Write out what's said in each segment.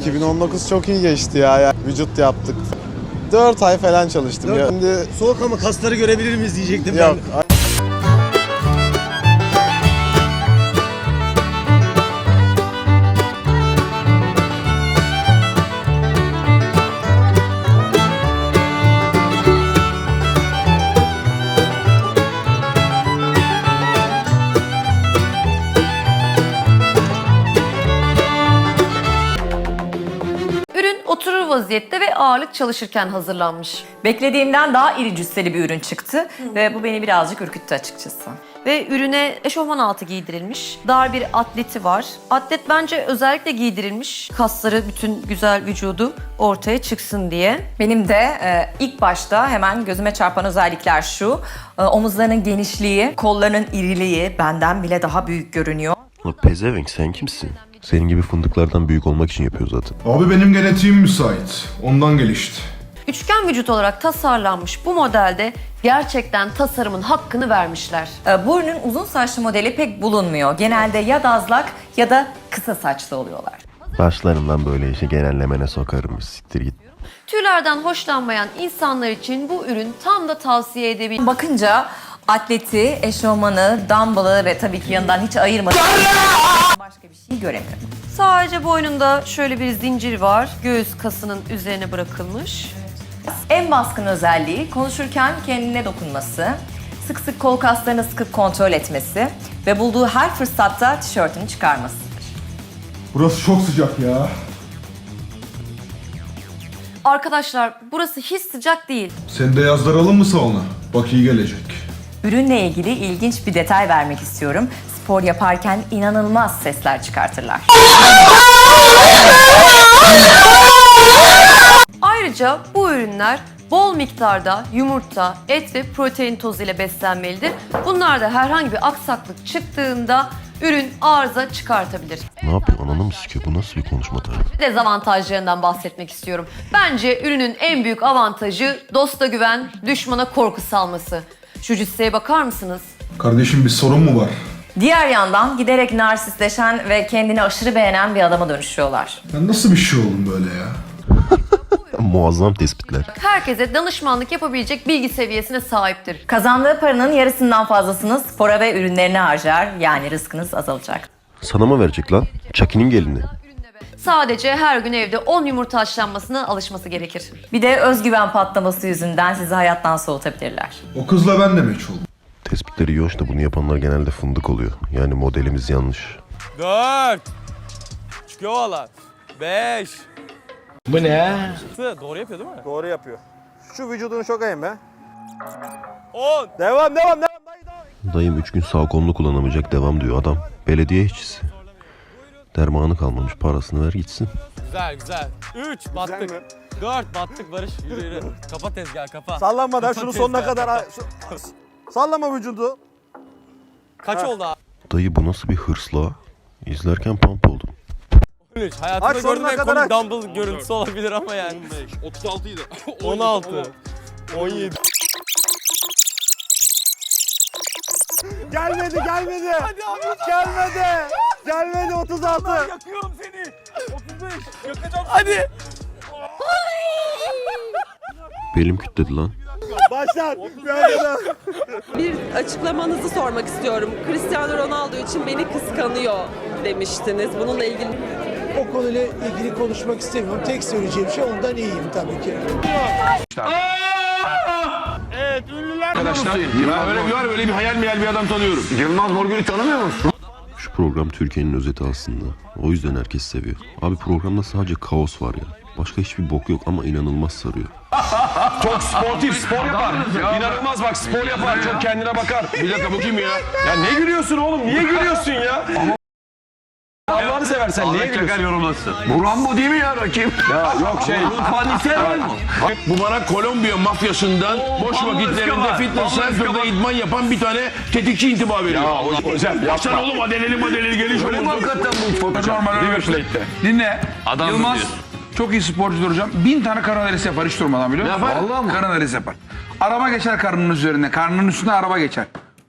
2019 çok iyi geçti ya. ya. Vücut yaptık. 4 ay falan çalıştım. Ya. Şimdi Soğuk ama kasları görebilir miyiz diyecektim yok. Ürün vaziyette ve ağırlık çalışırken hazırlanmış. Beklediğimden daha iri cüsseli bir ürün çıktı ve bu beni birazcık ürküttü açıkçası. Ve ürüne eşofman altı giydirilmiş. Dar bir atleti var. Atlet bence özellikle giydirilmiş. Kasları, bütün güzel vücudu ortaya çıksın diye. Benim de e, ilk başta hemen gözüme çarpan özellikler şu. E, omuzlarının genişliği, kollarının iriliği benden bile daha büyük görünüyor. Ulan pezevenk sen kimsin? Senin gibi fındıklardan büyük olmak için yapıyor zaten. Abi benim genetiğim müsait. Ondan gelişti. Üçgen vücut olarak tasarlanmış bu modelde gerçekten tasarımın hakkını vermişler. E, bu ürünün uzun saçlı modeli pek bulunmuyor. Genelde ya dazlak ya da kısa saçlı oluyorlar. Başlarından böyle işe genellemene sokarım. Siktir git. Tüylerden hoşlanmayan insanlar için bu ürün tam da tavsiye edebilirim. Bakınca atleti, eşofmanı, dumbbell'ı ve tabii ki yanından hiç ayırmadan başka bir şey göremiyorum. Sadece boynunda şöyle bir zincir var. Göğüs kasının üzerine bırakılmış. En baskın özelliği konuşurken kendine dokunması, sık sık kol kaslarını sıkıp kontrol etmesi ve bulduğu her fırsatta tişörtünü çıkarmasıdır. Burası çok sıcak ya. Arkadaşlar burası hiç sıcak değil. Seni de yazdıralım mı salona? Bak iyi gelecek. Ürünle ilgili ilginç bir detay vermek istiyorum. Spor yaparken inanılmaz sesler çıkartırlar. Ayrıca bu ürünler bol miktarda yumurta, et ve protein tozu ile beslenmelidir. Bunlarda herhangi bir aksaklık çıktığında ürün arıza çıkartabilir. Ne yapıyor ananı mı sikiyor? Bu nasıl bir konuşma tarzı? Dezavantajlarından bahsetmek istiyorum. Bence ürünün en büyük avantajı dosta güven, düşmana korku salması. Şu cüsseye bakar mısınız? Kardeşim bir sorun mu var? Diğer yandan giderek narsistleşen ve kendini aşırı beğenen bir adama dönüşüyorlar. Ben nasıl bir şey oldum böyle ya? Muazzam tespitler. Herkese danışmanlık yapabilecek bilgi seviyesine sahiptir. Kazandığı paranın yarısından fazlasını spora ve ürünlerine harcar. Yani rızkınız azalacak. Sana mı verecek lan? Chucky'nin gelini. Sadece her gün evde 10 yumurta haşlanmasına alışması gerekir. Bir de özgüven patlaması yüzünden sizi hayattan soğutabilirler. O kızla ben de meç oldum. Tespitleri iyi hoş da bunu yapanlar genelde fındık oluyor. Yani modelimiz yanlış. Dört. Çıkıyor valla. Beş. Bu ne? Doğru yapıyor değil mi? Doğru yapıyor. Şu vücudunu çok ayın be. On. Devam devam devam. Dayı, devam. Dayım 3 gün sağ kolunu kullanamayacak devam diyor adam. Belediye işçisi. Dermanı kalmamış parasını ver gitsin. Güzel güzel. Üç. Battık. mi? Dört. Battık Barış. Yürü yürü. Kapa tezgah kapa. Sallanmadan şunu sonuna kadar... Şu- Sallama vücudu. Kaç oldu abi? Dayı bu nasıl bir hırsla? İzlerken pump oldum. 13. Hayatımda Aç, sonuna gördüğüm en kadar komik aç. dumbbell görüntüsü olabilir ama yani. 36 idi. 16. 17. Gelmedi gelmedi. Hadi abi. Gelmedi. Gelmedi 36. Yakıyorum seni. 35. Yakacağım. Hadi. Belim kütledi lan. Başlar. Gelmedi. Bir açıklamanızı sormak istiyorum. Cristiano Ronaldo için beni kıskanıyor demiştiniz. Bununla ilgili O konuyla ilgili konuşmak istemiyorum. Tek söyleyeceğim şey ondan iyiyim tabii ki. Arkadaşlar ya öyle bir var öyle bir hayal meyal bir adam tanıyorum. Yılmaz Morgül'ü tanımıyor musun? Program Türkiye'nin özeti aslında. O yüzden herkes seviyor. Abi programda sadece kaos var ya. Başka hiçbir bok yok ama inanılmaz sarıyor. Çok sportif spor yapar. İnanılmaz bak spor yapar çok kendine bakar. Bir dakika bu kim ya? Ya ne gülüyorsun oğlum niye gülüyorsun ya? Allah'ını seversen niye gülüyorsun? yorumlasın. Bu Rambo değil mi ya rakip? Ya yok şey. Bu bana Kolombiya mafyasından boş vakitlerinde fitness center'da idman yapan bir tane tetikçi intiba veriyor. Ya hocam yapma. Sen oğlum adeleli madeleli geliş Öyle mi hakikaten bu fotoğraf? River Plate'te. Dinle. Yılmaz çok iyi sporcudur hocam. Bin tane karın ağrısı yapar hiç durmadan biliyor musun? Yapar. Vallahi mi? Karın ağrısı yapar. Araba geçer karnının üzerine. Karnının üstüne araba geçer.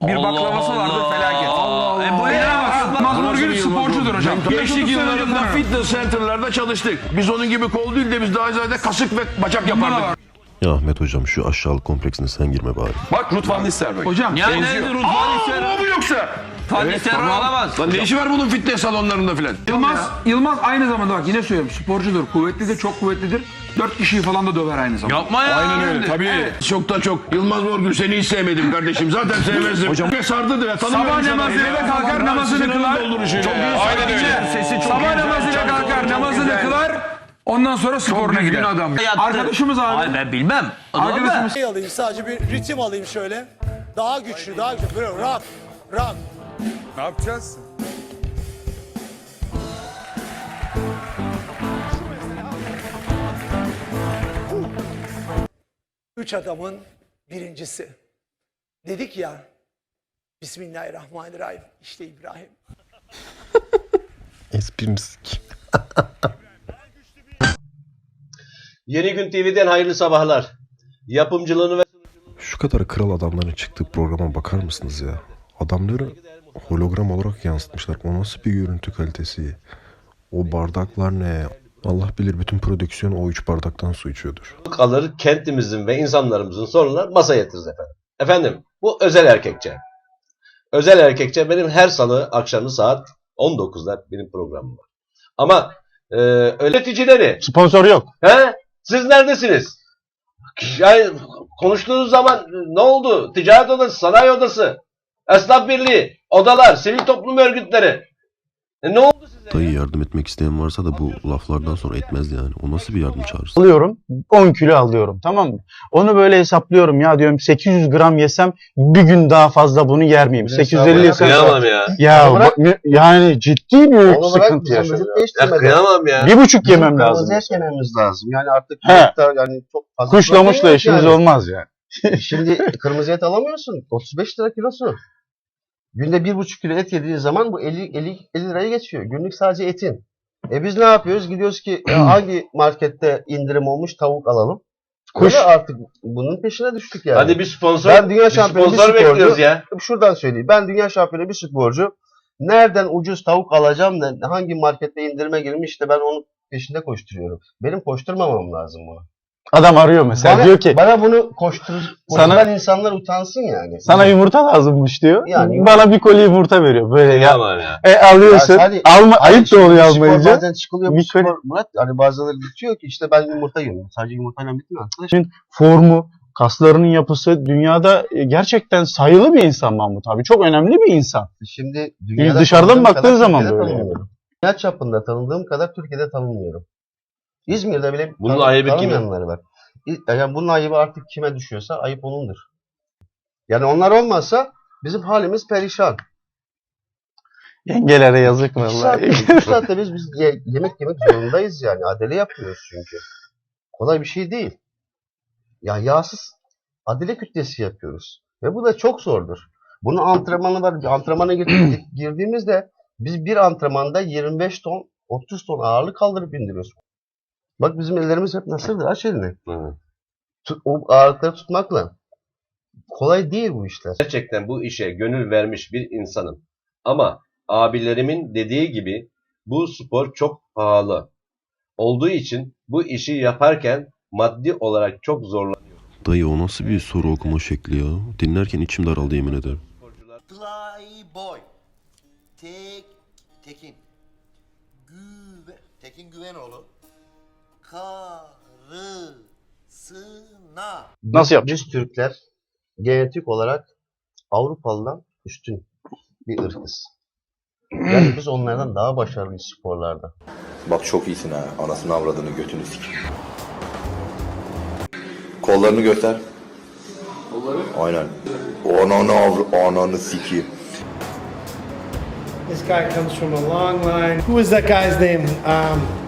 Bir baklavası vardır felaket. Allah Allah. E bu inanamazsın. Yılmaz Bu nasıl Morgül bir Morgül? hocam. Gençlik 30 senedir yıllarında fitness center'larda çalıştık. Biz onun gibi kol değil de biz daha ziyade kasık ve bacak yapardık. Ya Ahmet hocam şu aşağılık kompleksine sen girme bari. Bak Ruth Van Nistelrooy. Hocam. Ya benziyor. nerede Ruth Van Nistelrooy? bu mu yoksa? Van Evet, tamam. olamaz. Lan ne işi var bunun fitness salonlarında filan? Yılmaz, Yılmaz aynı zamanda bak yine söylüyorum sporcudur, kuvvetlidir, çok kuvvetlidir. Dört kişiyi falan da döver aynı zamanda. Yapma ya. Aynen öyle tabii. Çok da çok. Yılmaz Morgül seni hiç sevmedim kardeşim. Zaten sevmezdim. Hocam. Ve sardı da. Sabah sana. namazıyla kalkar namazını kılar. Çok iyi Aynen öyle. Sesi çok Sabah güzel. namazıyla kalkar namazını kılar. Ondan sonra sporuna gider. adam. Arkadaşımız abi. Hayır ben bilmem. Arkadaşımız. Şey alayım sadece bir ritim alayım şöyle. Daha güçlü, daha güçlü. Böyle rock, rock. Ne yapacağız? Üç adamın birincisi. Dedik ya, Bismillahirrahmanirrahim. İşte İbrahim. Esprimiz Yeni Gün TV'den hayırlı sabahlar. Yapımcılığını ve Şu kadar kral adamların çıktığı programa bakar mısınız ya? Adamları hologram olarak yansıtmışlar. O nasıl bir görüntü kalitesi? O bardaklar ne? Allah bilir bütün prodüksiyon o üç bardaktan su içiyordur. alır kentimizin ve insanlarımızın sorunları masaya yatırırız efendim. Efendim bu özel erkekçe. Özel erkekçe benim her salı akşamı saat 19'da benim programım var. Ama e, öğreticileri Sponsor yok. he? Siz neredesiniz? Yani konuştuğunuz zaman ne oldu? Ticaret odası, sanayi odası, esnaf birliği, odalar, sivil toplum örgütleri. E, ne oldu size? Dayı yardım etmek isteyen varsa da bu laflardan sonra etmez yani. O nasıl bir yardım çağrısı? Alıyorum 10 kilo alıyorum tamam mı? Onu böyle hesaplıyorum ya diyorum 800 gram yesem bir gün daha fazla bunu yer miyim? 850 yesem. Kıyamam ya. Ya bırak. bak- yani ciddi büyük Onu bırak, sıkıntı bizim vücut Ya kıyamam ya. Bir buçuk yemem lazım. yememiz lazım. Yani artık He. yani çok fazla Kuşla muşla protein işimiz olmaz yani. yani. Şimdi kırmızı et alamıyorsun. 35 lira kilosu. Günde bir buçuk kilo et yediği zaman bu 50, 50, 50 liraya geçiyor. Günlük sadece etin. E biz ne yapıyoruz? Gidiyoruz ki ya hangi markette indirim olmuş tavuk alalım. Kuş. artık bunun peşine düştük yani. Hadi bir sponsor. Ben dünya şampiyonu bir sporcu. ya. Şuradan söyleyeyim. Ben dünya şampiyonu bir sporcu. Nereden ucuz tavuk alacağım da hangi markette indirime girmiş de ben onun peşinde koşturuyorum. Benim koşturmamam lazım bunu. Adam arıyor mesela Bana, diyor ki bana bunu koştur, Sana- koşturan insanlar utansın yani. sana yumurta lazımmış diyor. Yani- Bana bir koli yumurta veriyor. Böyle ya. Yalan ya. E alıyorsun. Ya hadi- Alma Hayır, ayıp da oluyor almayınca. Bazen çıkılıyor Bir spor Murat. Hani bazıları bitiyor ki işte ben yumurta yiyorum. Sadece yumurtayla bitmiyor arkadaş. Formu, kaslarının yapısı dünyada e, gerçekten sayılı bir insan Mahmut abi. Çok önemli bir insan. Şimdi dışarıdan tanıdığım baktığın zaman böyle. Dünya çapında tanıdığım kadar Türkiye'de tanınmıyorum. İzmir'de bile Bunun tanı- ayıbı tanımayanları var. Yani bunun ayıbı artık kime düşüyorsa ayıp onundur. Yani onlar olmazsa bizim halimiz perişan. Yengelere yazık mı iki saatte biz, biz ye- yemek yemek zorundayız yani. Adele yapıyoruz çünkü. Kolay bir şey değil. Ya yağsız adile kütlesi yapıyoruz. Ve bu da çok zordur. Bunun antrenmanı var. Antrenmana gir- girdiğimizde biz bir antrenmanda 25 ton, 30 ton ağırlık kaldırıp indiriyoruz. Bak bizim ellerimiz hep nasıldır? Aç elini. Tut- o ağırlıkları tutmakla. Kolay değil bu işler. Gerçekten bu işe gönül vermiş bir insanım. Ama abilerimin dediği gibi bu spor çok pahalı. Olduğu için bu işi yaparken maddi olarak çok zorlanıyor. Dayı o nasıl bir soru okuma şekli ya? Dinlerken içim daraldı yemin ederim. Playboy. Tek Tekin. Güve Tekin Güvenoğlu. Karısına. Nasıl yapacak? Biz Türkler genetik olarak Avrupalıdan üstün bir ırkız. Yani biz onlardan daha başarılıyız sporlarda. Bak çok iyisin ha. Anasını avradını götünü sik. Kollarını göster. Kolları? Aynen. Ananı avr ananı sikeyim. This guy comes from a long line. Who was that guy's name? Um,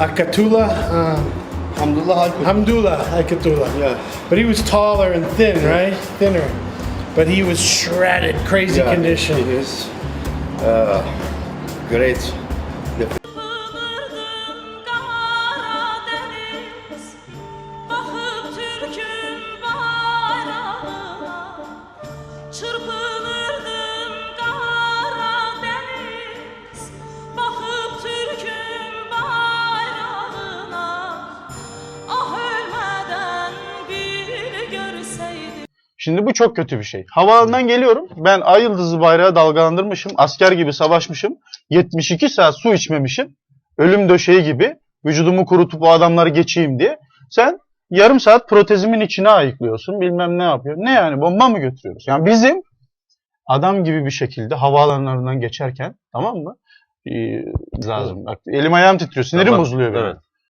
Akatula? Um, Hamdullah Hamdullah Akatula. Yeah. But he was taller and thin, right? Thinner. But he was shredded, crazy condition. He is. Uh, great. Bakıp Şimdi bu çok kötü bir şey. Havaalanından geliyorum. Ben ay yıldızı bayrağı dalgalandırmışım. Asker gibi savaşmışım. 72 saat su içmemişim. Ölüm döşeği gibi. Vücudumu kurutup o adamları geçeyim diye. Sen yarım saat protezimin içine ayıklıyorsun. Bilmem ne yapıyor. Ne yani bomba mı götürüyoruz? Yani bizim adam gibi bir şekilde havaalanlarından geçerken tamam mı? Ee, lazım. Bak, elim ayağım titriyor. Sinirim Tamam, bozuluyor benim. evet.